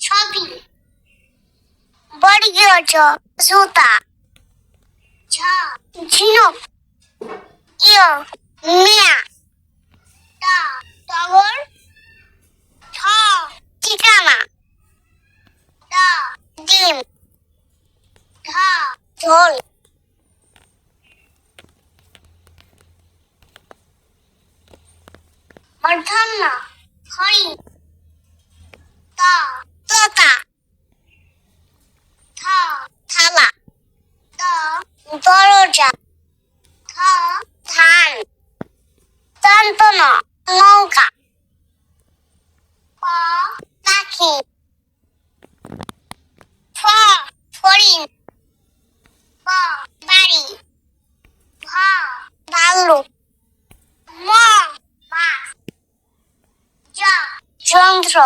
shopping, bodyguard, জুতা, ঝা, ঝিনুক, ইয়, মিয়া, টা, টগর, ঠ, ঠিকানা, ডা, ডিম, ঢা, ঢোল, মধ্যাহ্ন হরিণ ত তোতা থ থালা দ দরজা থ ধান তন্তন নৌকা প পাখি ফ ফড়িং ব বাড়ি ভ ভাল্লুক ম মাছ জ যন্ত্র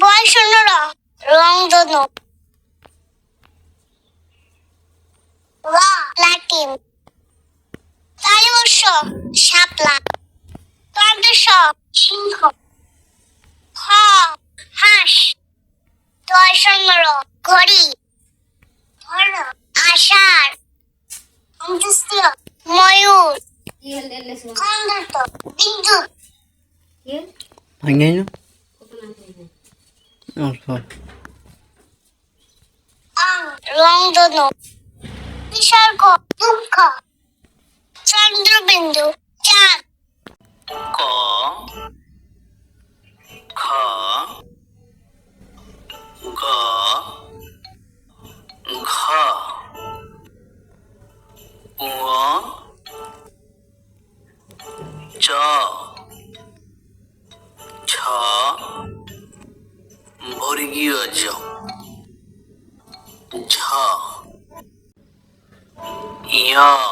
বল শূন্যরা রংধনু ওয়া প্লাটিম তালিবর্ষ শাপলা। তর্দশ সিংহ। হ, হাঁস। দর্শনর ঘড়ি। ধর আষাঢ়। অন্তস্থীয় ময়ূর। খন্দত বিদ্যুৎ আং রংধনু বিসর্গ দুঃখ চন্দ্রবিন্দু চাঁদ ক খ গ ঘ ঙ চ বর্গীয় জ ঝ ইয় ট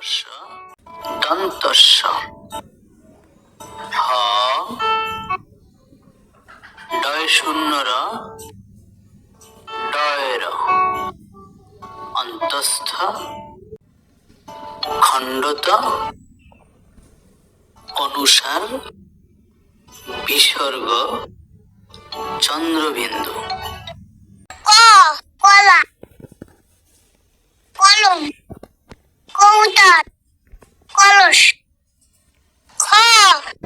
মূর্ধন্যস্য দন্তস্য হ ডয় শূন্যর ডয়ের অন্তস্থ খণ্ডত অনুসার বিসর্গ চন্দ্রবিন্দু। কলা। কলম। কৌতার কলস, খ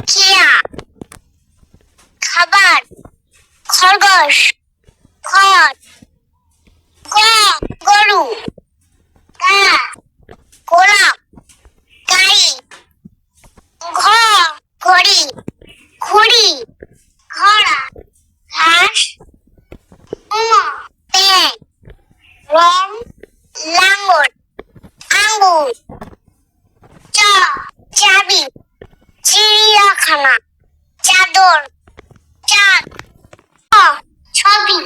খিয়া খাবার, খরগোশ, খড়, গ, গরু, গা, গোলাপ গাড়ি ঘ, ঘড়ি খুঁড়ি ঘোড়া ঘাস উম রং লাঙ্গল আঙ্গুর চ চাবি চিড়িয়াখানা চাদর চাঁদ ছবি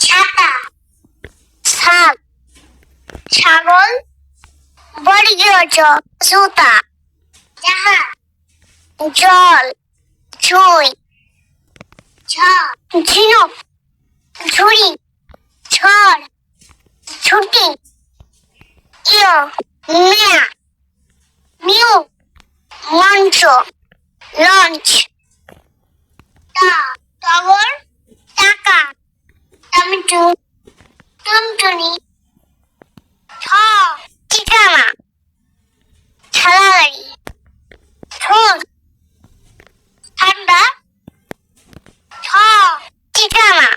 ছাতা ছাদ ছাগল বর্গীয় জুতা জাহাজ জল ঝ ঝিনুক ঝুড়ি ঝড় ছুটি ইয় মেয়া মিউ মঞ্চ লঞ্চ টা টগর টাকা টমেটো টুনটুনি ঠ ঠিকানা ঠেলাগাড়ি ঠোঁট ঠান্ডা ঠ ঠিকানা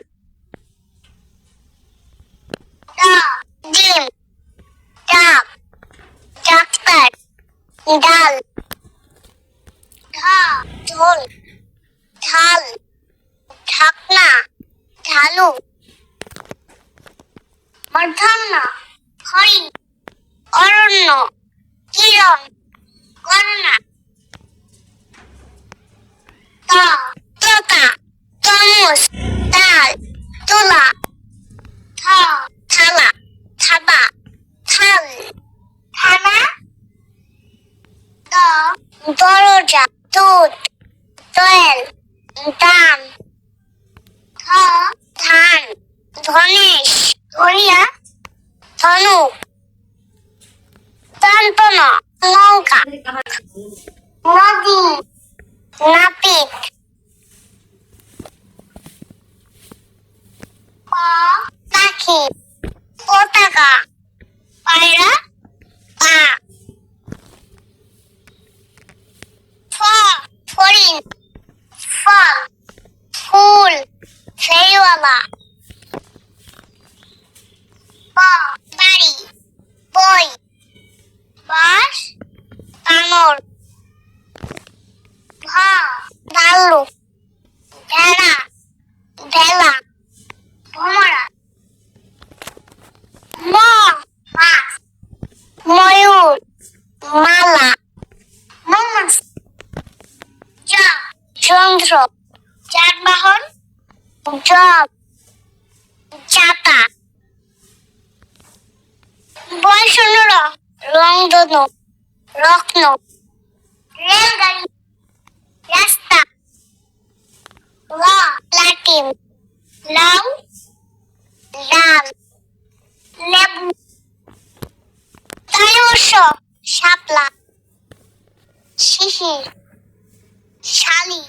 ড ডিম ডাব ডাক্তার ডাল ঢোল ঢাল ঢাকনা ঢালু মধ্যাহ্ন, হরিণ, অরণ্য, কিরণ করোনা ত, তোতা, তরমুজ, তাল, তুলা। থ, থালা, থাবা, থাল। থানা দ, দরজা। তন্তন নৌকা নদী নাপিত পাখি পতাকা পায়রা পা ফ ফড়িং ফল ফুল ফেরিওয়ালা ব বাড়ি বই বাস বানর ভ ভাল্লুক ভেড়া ভেলা ভমরা ম মাছ ময়ূর মালা যা যানবাহন জব রত্ন রেলগাড়ি রাস্তা লাটিম লাউ লাল লেবু তায়স শাপলা শিশির শালি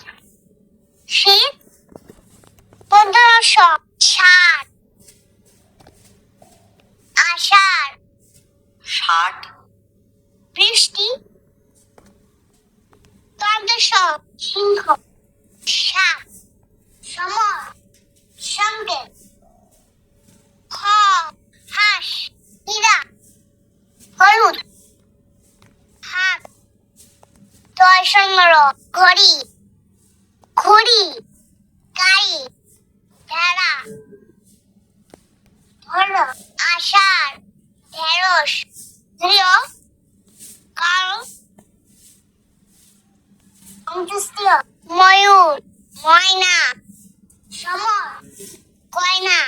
বৃষ্টি দ্বাদশ সিংহ সাপ সমর সংকেত খ, হাঁস, হীরা, হলুদ, হাত সংগ্র ঘড়ি ঘড়ি গাড়ি ভেড়া হল আষাঢ়, ঢেঁড়স প্রিয় অন্ত্যেষ্টিয় ময়ূর ময়না সমর কয়না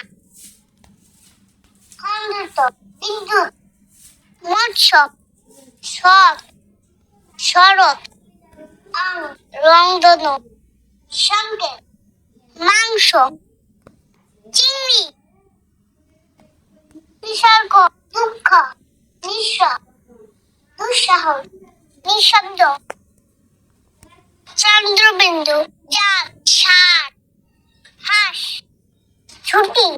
খণ্ডিত বিদ্যুৎ মৎস্য সৎ শরৎ রংধনু সংকেত মাংস চিংড়ি বিসর্গ দুঃখ নিঃস্ব দুঃসাহস নিঃশব্দ। চন্দ্রবিন্দু চাঁদ সার হাঁস ছুটি